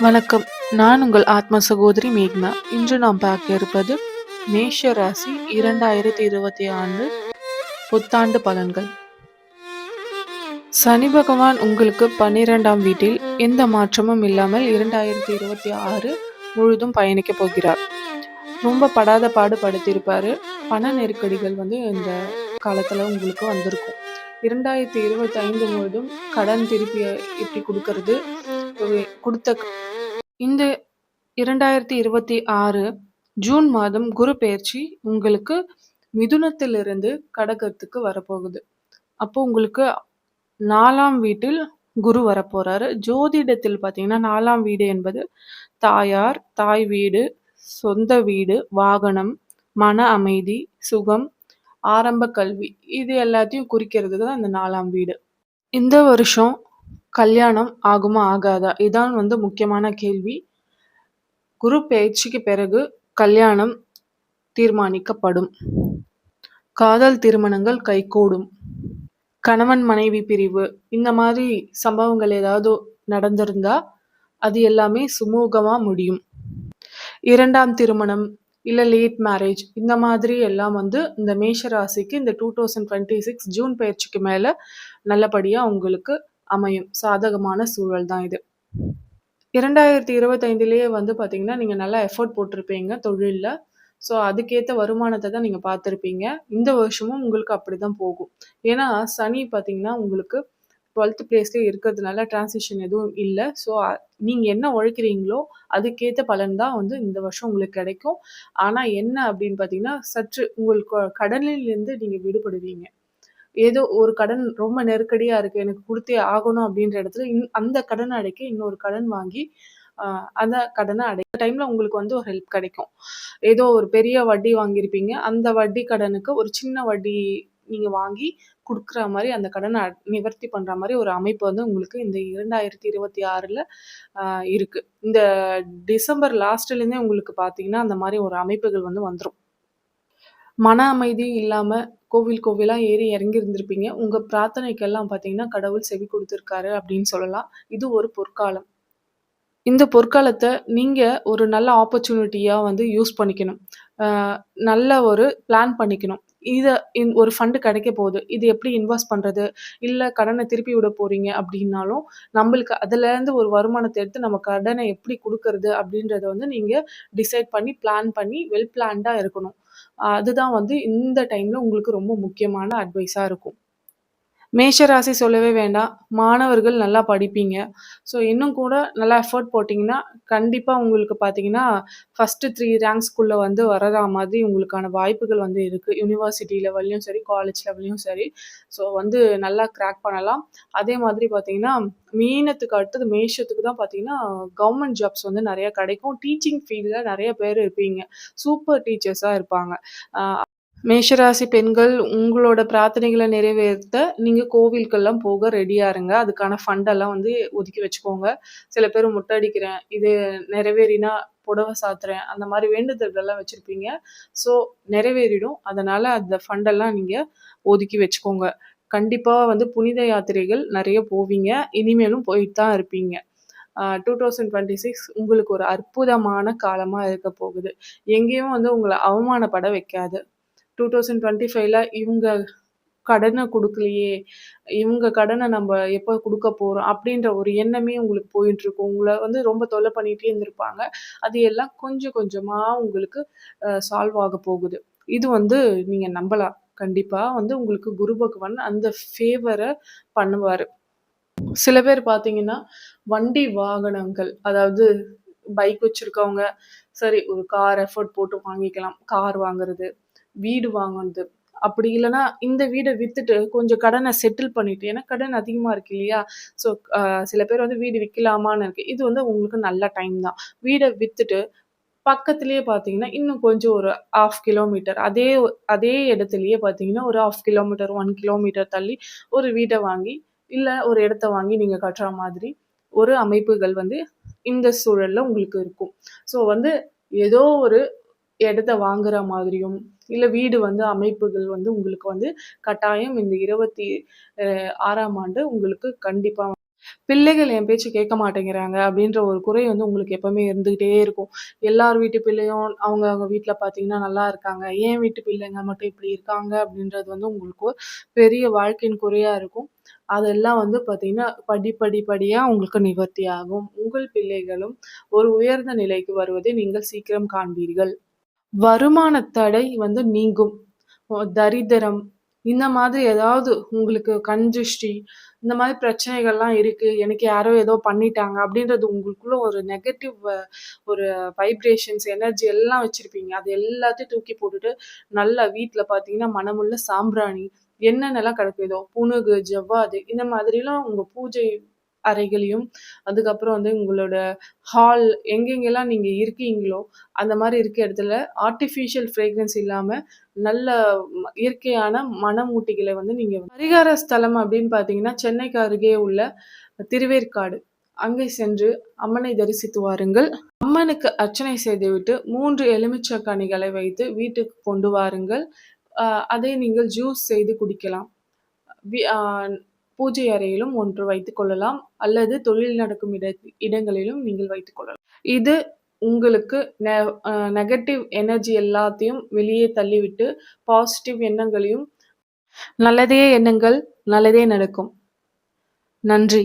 வணக்கம். நான் உங்கள் ஆத்ம சகோதரி மேக்னா. இன்று நாம் பார்க்க இருப்பது மேஷ ராசி இரண்டாயிரத்தி இருபத்தி ஆண்டு புத்தாண்டு பலன்கள். சனி பகவான் உங்களுக்கு பன்னிரெண்டாம் வீட்டில் எந்த மாற்றமும் இல்லாமல் இரண்டாயிரத்தி இருபத்தி ஆறு முழுதும் பயணிக்க போகிறார். ரொம்ப படாத பாடு படுத்திருப்பாரு. பண நெருக்கடிகள் வந்து இந்த காலத்தில் உங்களுக்கு வந்திருக்கும். இரண்டாயிரத்தி இருபத்தி ஐந்து முழுதும் கடன் திருப்பி எப்படி கொடுக்கறது? கொடுத்த இந்த இரண்டாயிரத்தி இருபத்தி ஆறு ஜூன் மாதம் குரு பெயர்ச்சி உங்களுக்கு மிதுனத்திலிருந்து கடகத்துக்கு வரப்போகுது. அப்போ உங்களுக்கு நாலாம் வீட்டில் குரு வரப்போறாரு. ஜோதிடத்தில் பார்த்தீங்கன்னா நாலாம் வீடு என்பது தாயார் தாய் வீடு சொந்த வீடு வாகனம் மன அமைதி சுகம் ஆரம்ப கல்வி. இது எல்லாத்தையும் குறிக்கிறது தான் அந்த நாலாம் வீடு. இந்த வருஷம் கல்யாணம் ஆகுமா ஆகாதா? இதான் வந்து முக்கியமான கேள்வி. குரு பயிற்சிக்கு பிறகு கல்யாணம் தீர்மானிக்கப்படும். காதல் திருமணங்கள் கைகூடும். கணவன் மனைவி பிரிவு இந்த மாதிரி சம்பவங்கள் ஏதாவது நடந்திருந்தா அது எல்லாமே சுமூகமா முடியும். இரண்டாம் திருமணம் இல்ல லேட் மேரேஜ் இந்த மாதிரி எல்லாம் வந்து இந்த மேஷ ராசிக்கு இந்த two thousand twenty six June பயிற்சிக்கு மேல நல்லபடியா உங்களுக்கு அமையும். சாதகமான சூழல் தான் இது. இரண்டாயிரத்தி இருபத்தைந்துலேயே வந்து பார்த்தீங்கன்னா நீங்கள் நல்லா எஃபோர்ட் போட்டிருப்பீங்க தொழிலில். ஸோ அதுக்கேற்ற வருமானத்தை தான் நீங்கள் பார்த்துருப்பீங்க. இந்த வருஷமும் உங்களுக்கு அப்படி தான் போகும். ஏன்னா சனி பார்த்தீங்கன்னா உங்களுக்கு டுவெல்த் பிளேஸ்லேயே இருக்கிறதுனால டிரான்சிஷன் எதுவும் இல்லை. ஸோ நீங்கள் என்ன உழைக்கிறீங்களோ அதுக்கேற்ற பலன் தான் வந்து இந்த வருஷம் உங்களுக்கு கிடைக்கும். ஆனால் என்ன அப்படின்னு பார்த்தீங்கன்னா சற்று உங்களுக்கு கடனிலிருந்து நீங்கள் விடுபடுவீங்க. ஏதோ ஒரு கடன் ரொம்ப நெருக்கடியா இருக்கு. எனக்கு கொடுத்தே ஆகணும் அப்படின்ற இடத்துல, இன் அந்த கடன் அடைக்க இன்னொரு கடன் வாங்கி, அந்த கடனை அடைக்க டைம்ல உங்களுக்கு வந்து ஒரு ஹெல்ப் கிடைக்கும். ஏதோ ஒரு பெரிய வட்டி வாங்கியிருப்பீங்க. அந்த வட்டி கடனுக்கு ஒரு சின்ன வட்டி நீங்க வாங்கி கொடுக்குற மாதிரி அந்த கடனை நிவர்த்தி பண்ற மாதிரி ஒரு அமைப்பு வந்து உங்களுக்கு இந்த 2026ல அ இருக்கு. இந்த டிசம்பர் லாஸ்ட்லேருந்தே உங்களுக்கு பார்த்தீங்கன்னா, அந்த மாதிரி ஒரு அமைப்புகள் வந்து வந்துரும். மன அமைதி இல்லாமல் கோவில் கோவிலாக ஏறி இறங்கி இருந்திருப்பீங்க. உங்கள் பிரார்த்தனைக்கெல்லாம் பார்த்தீங்கன்னா, கடவுள் செவி கொடுத்துருக்காரு அப்படின்னு சொல்லலாம். இது ஒரு பொற்காலம். இந்த பொற்காலத்தை நீங்கள் ஒரு நல்ல ஆப்பர்ச்சுனிட்டியாக வந்து யூஸ் பண்ணிக்கணும். நல்ல ஒரு பிளான் பண்ணிக்கணும். இதை இன் ஒரு ஃபண்டு கிடைக்க போகுது. இது எப்படி இன்வெஸ்ட் பண்ணுறது இல்லை கடனை திருப்பி விட போகிறீங்க அப்படின்னாலும், நம்மளுக்கு அதுலேருந்து ஒரு வருமானத்தை எடுத்து நம்ம கடனை எப்படி கொடுக்கறது அப்படின்றத வந்து நீங்கள் டிசைட் பண்ணி, பிளான் பண்ணி, வெல் பிளான்டாக இருக்கணும். அதுதான் வந்து இந்த டைம்ல உங்களுக்கு ரொம்ப முக்கியமான அட்வைஸா இருக்கும். மேஷராசி சொல்லவே வேண்டாம். மாணவர்கள் நல்லா படிப்பீங்க. ஸோ இன்னும் கூட நல்லா எஃபோர்ட் போட்டிங்கன்னா, கண்டிப்பாக உங்களுக்கு பார்த்தீங்கன்னா, ஃபர்ஸ்ட்டு த்ரீ ரேங்க்ஸ்குள்ளே வந்து வரதா மாதிரி உங்களுக்கான வாய்ப்புகள் வந்து இருக்குது யூனிவர்சிட்டி லெவல்லையும் சரி, காலேஜ் லெவல்லையும் சரி. ஸோ வந்து நல்லா கிராக் பண்ணலாம். அதே மாதிரி பார்த்தீங்கன்னா, மீனத்துக்கு அடுத்தது மேஷத்துக்கு தான் பார்த்தீங்கன்னா, கவர்மெண்ட் ஜாப்ஸ் வந்து நிறையா கிடைக்கும். டீச்சிங் ஃபீல்டில் நிறைய பேர் இருப்பீங்க. சூப்பர் டீச்சர்ஸாக இருப்பாங்க. மேஷராசி பெண்கள் உங்களோட பிரார்த்தனைகளை நிறைவேற்ற நீங்க கோவிலுக்கெல்லாம் போக ரெடியா இருங்க. அதுக்கான ஃபண்டெல்லாம் வந்து ஒதுக்கி வச்சுக்கோங்க. சில பேர் முட்டை அடிக்கிறேன், இது நிறைவேறினா புடவ சாத்துறேன், அந்த மாதிரி வேண்டுதல்கள்லாம் வச்சிருப்பீங்க. ஸோ நிறைவேறிடும். அதனால அந்த ஃபண்டெல்லாம் நீங்க ஒதுக்கி வச்சுக்கோங்க. கண்டிப்பாக வந்து புனித யாத்திரைகள் நிறைய போவீங்க. இனிமேலும் போயிட்டு தான் இருப்பீங்க. டூ தௌசண்ட் டுவெண்ட்டி சிக்ஸ் உங்களுக்கு ஒரு அற்புதமான காலமாக இருக்க போகுது. எங்கேயும் வந்து உங்களை அவமானப்பட வைக்காது. 2025ல இவங்க கடனை கொடுக்கலையே இவங்க கடனை நம்ம எப்போ கொடுக்க போகிறோம் அப்படின்ற ஒரு எண்ணமே உங்களுக்கு போயிட்டுருக்கும். உங்களை வந்து ரொம்ப தொல்லை பண்ணிகிட்டே இருந்திருப்பாங்க. அது எல்லாம் கொஞ்சம் கொஞ்சமாக உங்களுக்கு சால்வ் ஆக போகுது. இது வந்து நீங்கள் நம்பலாம். கண்டிப்பாக வந்து உங்களுக்கு குரு பகவான் அந்த ஃபேவரை பண்ணுவார் சில பேர் பார்த்தீங்கன்னா, வண்டி வாகனங்கள் அதாவது பைக் வச்சுருக்கவங்க சரி ஒரு கார் எஃபோர்ட் போட்டு வாங்கிக்கலாம். கார் வாங்குறது, வீடு வாங்குனது. அப்படி இல்லைன்னா இந்த வீடை விற்றுட்டு கொஞ்சம் கடனை செட்டில் பண்ணிட்டு ஏன்னா கடன் அதிகமாக இருக்கு இல்லையா? ஸோ சில பேர் வந்து வீடு விற்கலாமான்னு இருக்கு. இது வந்து உங்களுக்கு நல்ல டைம் தான். வீடை விற்றுட்டு பக்கத்துலேயே பார்த்தீங்கன்னா, இன்னும் கொஞ்சம் ஒரு 1/2 கிலோமீட்டர் அதே அதே இடத்துலையே பார்த்தீங்கன்னா, ஒரு 1/2 கிலோமீட்டர், ஒன் கிலோமீட்டர் தள்ளி ஒரு வீடை வாங்கி, இல்லை ஒரு இடத்த வாங்கி நீங்கள் கட்டுற மாதிரி ஒரு அமைப்புகள் வந்து இந்த சூழலில் உங்களுக்கு இருக்கும். ஸோ வந்து ஏதோ ஒரு இடத்த வாங்குற மாதிரியும், இல்லை வீடு வந்து அமைப்புகள் வந்து உங்களுக்கு வந்து கட்டாயம் இந்த 26ஆம் ஆண்டு உங்களுக்கு கண்டிப்பாக பிள்ளைகள் என் பேச்சு கேட்க மாட்டேங்கிறாங்க அப்படின்ற ஒரு குறை வந்து உங்களுக்கு எப்பவுமே இருந்துகிட்டே இருக்கும். எல்லார் வீட்டு பிள்ளையும் அவங்க அவங்க வீட்டில் பார்த்தீங்கன்னா நல்லா இருக்காங்க. ஏன் வீட்டு பிள்ளைங்க மட்டும் இப்படி இருக்காங்க அப்படின்றது வந்து உங்களுக்கு பெரிய வாழ்க்கையின் குறையா இருக்கும். அதெல்லாம் வந்து பார்த்தீங்கன்னா படிப்படி படியாக உங்களுக்கு நிவர்த்தி ஆகும் உங்கள் பிள்ளைகளும் ஒரு உயர்ந்த நிலைக்கு வருவதை நீங்கள் சீக்கிரம் காண்பீர்கள். வருமான தடை வந்து நீங்கும். தரித்திரம் இந்த மாதிரி ஏதாவது உங்களுக்கு கஞ்சிஷ்டி இந்த மாதிரி பிரச்சனைகள்லாம் இருக்கு எனக்கு யாரோ ஏதோ பண்ணிட்டாங்க அப்படின்றது உங்களுக்குள்ள ஒரு நெகட்டிவ் ஒரு வைப்ரேஷன்ஸ் எனர்ஜி எல்லாம் வச்சிருப்பீங்க. அது எல்லாத்தையும் தூக்கி போட்டுட்டு நல்லா வீட்டில் பார்த்தீங்கன்னா மனமுள்ள சாம்பிராணி என்னென்னலாம் கிடக்குதோ புனுகு ஜவ்வாது இந்த மாதிரிலாம் உங்கள் பூஜை அறைகளையும் அதுக்கப்புறம் வந்து உங்களோட ஹால் எங்கெங்கெல்லாம் நீங்கள் இருக்கீங்களோ அந்த மாதிரி இருக்க இடத்துல ஆர்டிஃபிஷியல் ஃப்ரேக்ரன்ஸ் இல்லாமல் நல்ல இயற்கையான மனமூட்டிகளை வந்து நீங்கள் பரிகார ஸ்தலம் அப்படின்னு பார்த்தீங்கன்னா சென்னைக்கு அருகே உள்ள திருவேற்காடு. அங்கே சென்று அம்மனை தரிசித்து வாருங்கள். அம்மனுக்கு அர்ச்சனை செய்துவிட்டு மூன்று எலுமிச்சக்கனிகளை வைத்து வீட்டுக்கு கொண்டு வாருங்கள். அதை நீங்கள் ஜூஸ் செய்து குடிக்கலாம். பூஜை அறையிலும் ஒன்று வைத்துக் கொள்ளலாம். அல்லது தொழில் நடக்கும் இட இடங்களிலும் நீங்கள் வைத்துக் கொள்ளலாம். இது உங்களுக்கு நெ நெகட்டிவ் எனர்ஜி எல்லாத்தையும் வெளியே தள்ளிவிட்டு பாசிட்டிவ் எண்ணங்களையும் நல்லதே எண்ணங்கள் நல்லதே நடக்கும். நன்றி.